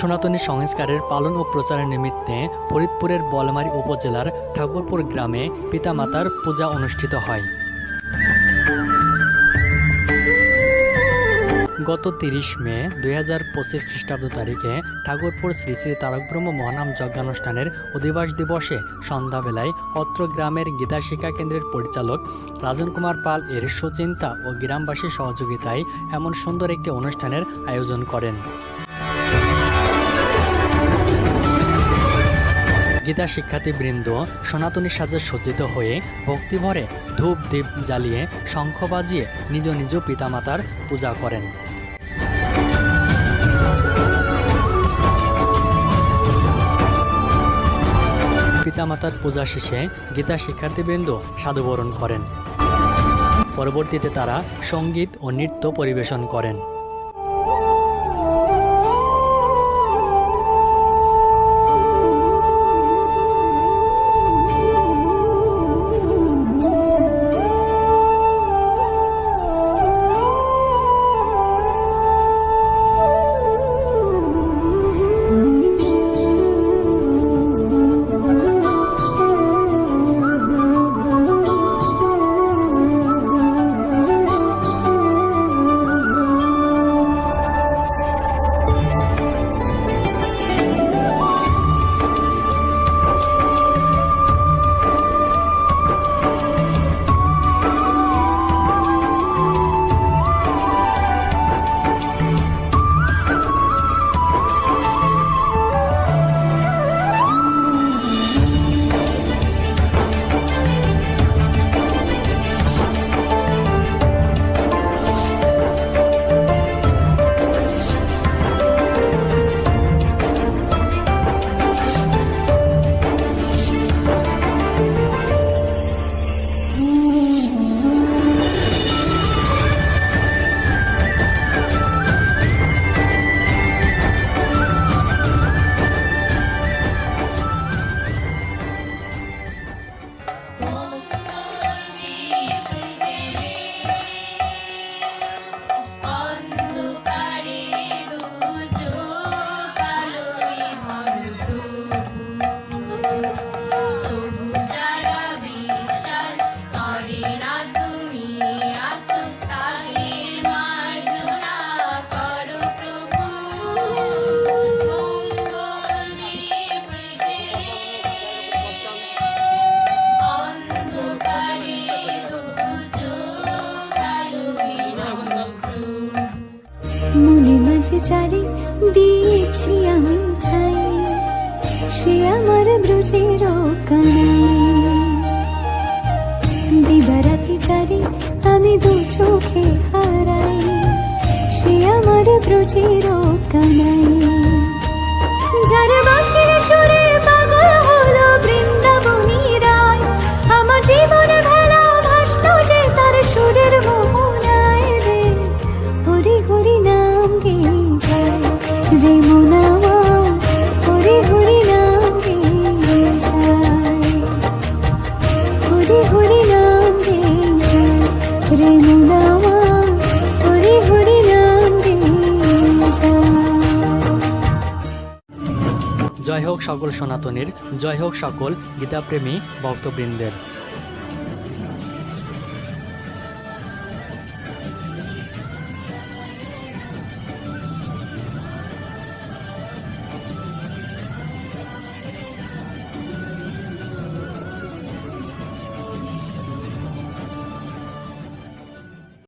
সনাতনী সংস্কারের পালন ও প্রচারের নিমিত্তে ফরিদপুরের বলমারী উপজেলার ঠাকুরপুর গ্রামে পিতামাতার পূজা অনুষ্ঠিত হয়। গত তিরিশ মে দুই হাজার পঁচিশ খ্রিস্টাব্দ তারিখে ঠাকুরপুর শ্রী শ্রী তারকব্রহ্ম মহানাম যজ্ঞানুষ্ঠানের অধিবাস দিবসে সন্ধ্যাবেলায় অত্র গ্রামের গীতা শিক্ষা কেন্দ্রের পরিচালক রাজন কুমার পাল এর সুচিন্তা ও গ্রামবাসীর সহযোগিতায় এমন সুন্দর একটি অনুষ্ঠানের আয়োজন করেন। গীতা শিক্ষার্থীবৃন্দ সনাতনী সাজে সজ্জিত হয়ে ভক্তিভরে ধূপ দীপ জ্বালিয়ে শঙ্খ বাজিয়ে নিজ নিজ পিতামাতার পূজা করেন। পিতামাতার পূজা শেষে গীতা শিক্ষার্থীবৃন্দ সাধুবরণ করেন। পরবর্তীতে তারা সংগীত ও নৃত্য পরিবেশন করেন। চারি দিয়েছি আমি ঠাই, সে আমার ব্রজের দিবারাতি চারি আমি দু চোখে হারাই, সে আমার ব্রজের কানাই। জয় হোক সকল সনাতনের জয় হোক সকল গীতাপ্রেমী ভক্তবৃন্দের।